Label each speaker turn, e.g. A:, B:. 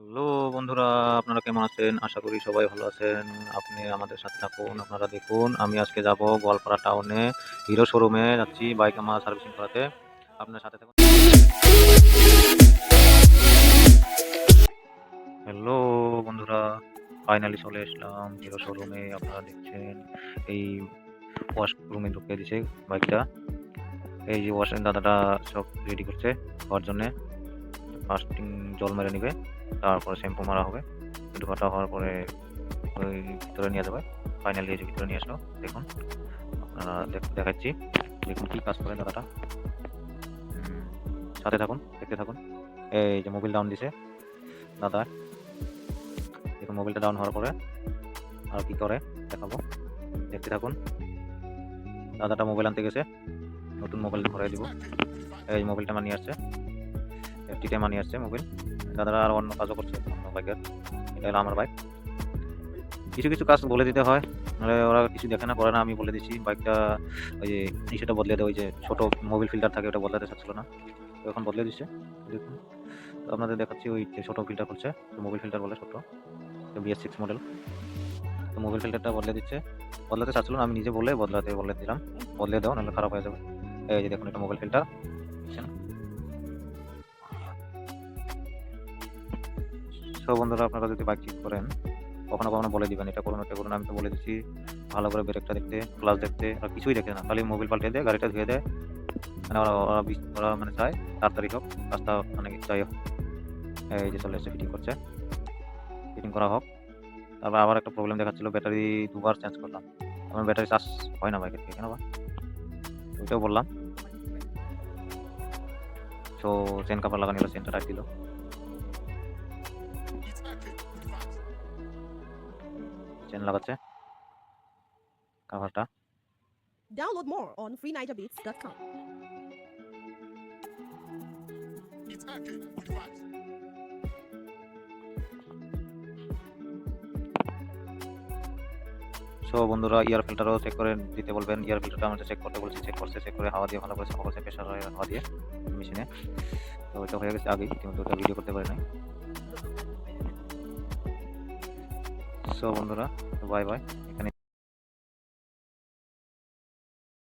A: Hello বন্ধুরা, আপনারা কেমন আছেন? আশা করি সবাই ভালো আছেন। আপনি আমাদের সাথে থাকুন, আপনারা দেখুন। আমি আজকে যাব গোয়ালপাড়া টাউনে হিরো শোরুমে যাচ্ছি বাইক আমার সার্ভিসিং করাতে। আপনার সাথে থাকুন। হ্যালো বন্ধুরা ফাইনালি চলে আসলাম হিরো শোরুমে আপনারা দেখছেন এই ওয়াশ রুমে ঢুকিয়ে দিছে বাইকটা এই যে ওয়াশ দাদাটা সব রেডি করছে হওয়ার জন্যে। ফার্স্টিং জল মেরে নিবে। তারপরে শ্যাম্পু মারা হবে। একটু ধোয়াটা হওয়ার পরে ওই ভিতরে নিয়ে যাবে। ফাইনালি এই যে ভিতরে নিয়ে আসলো দেখুন। আপনারা দেখ- দেখাচ্ছি। দেখুন কি কাজ করে দাদাটা। সাথে থাকুন দেখতে থাকুন। এই যে মোবিল ডাউন দিছে দাদা। দেখুন মোবিলটা ডাউন হওয়ার পরে আর কি করে দেখাবো। দেখতে থাকুন। দাদাটা মোবাইল আনতে গেছে। নতুন মোবাইল ভরে দিব। এই মোবাইলটা আমার নিয়ে আসছে। এফটিতে নিয়ে আসছে মোবাইল দাদারা আর অন্য কাজও করছে, অন্য বাইকের এটা হলো আমার বাইক কিছু কিছু কাজ বলে দিতে হয়, নাহলে ওরা কিছু দেখে না, করে না, আমি বলে দিচ্ছি। বাইকটা ওই যে ইসেটা বদলে দেয়, ওই যে ছোটো মোবিল ফিল্টার থাকে, ওটা বদলাতে চাচ্ছিলো না। তো এখন বদলে দিচ্ছে, দেখুন। তো আপনাদের দেখাচ্ছি ওই যে ছোটো ফিল্টার করছে মোবিল ফিল্টার বলে ছোট বিএস সিক্স মডেল তো মোবিল ফিল্টারটা বদলে দিচ্ছে। বদলাতে চাচ্ছিল না, আমি নিজে বলে বদলাতে বলে দিলাম। বদলে দাও, নাহলে খারাপ হয়ে যাবে। এই যে দেখুন, এটা মোবাইল ফিল্টার সো বন্ধুরা আপনারা যদি বাইক ঠিক করেন, কখনো কখনো বলে দিবেন, এটা করুন এটা করুন। আমি তো বলে দিচ্ছি ভালো করে ব্রেকটা দেখতে, ক্লাস দেখতে, আর কিছুই দেখে না, খালি মোবিল পাল্টে দেয়, গাড়িটা ধুয়ে দেয় মানে ওরা ওরা ওরা মানে চায় তাড়াতাড়ি হোক, রাস্তা মানে যাই হোক, এই যে চলে এসে ফিটিং করছে ফিটিং করা হোক। তারপর আবার একটা প্রবলেম দেখাচ্ছিল ব্যাটারি দুবার চেঞ্জ করলাম। আমার ব্যাটারি চার্জ হয় না বাইকের থেকে, কেন বা? ওইটাও বললাম। সো চেন কাপড় লাগানো হলো চেনটা দিল চেন লাগাচ্ছে কাভারটা
B: Download more on freenigerbeats.com.
A: So বন্ধুরা ইয়ার ফিল্টারও চেক করে দিতে বলবেন। ইয়ার ফিল্টারটা আমাদের চেক করতে বলছি চেক করছে চেক করে হাওয়া দিয়ে ভালো করে সাফা করছে প্রেশার হাওয়া দিয়ে মেশিনে তো ওইটা হয়ে গেছে আগেই কিন্তু ওটা ভিডিও করতে পারি নাই সো বন্ধুরা বাই বাই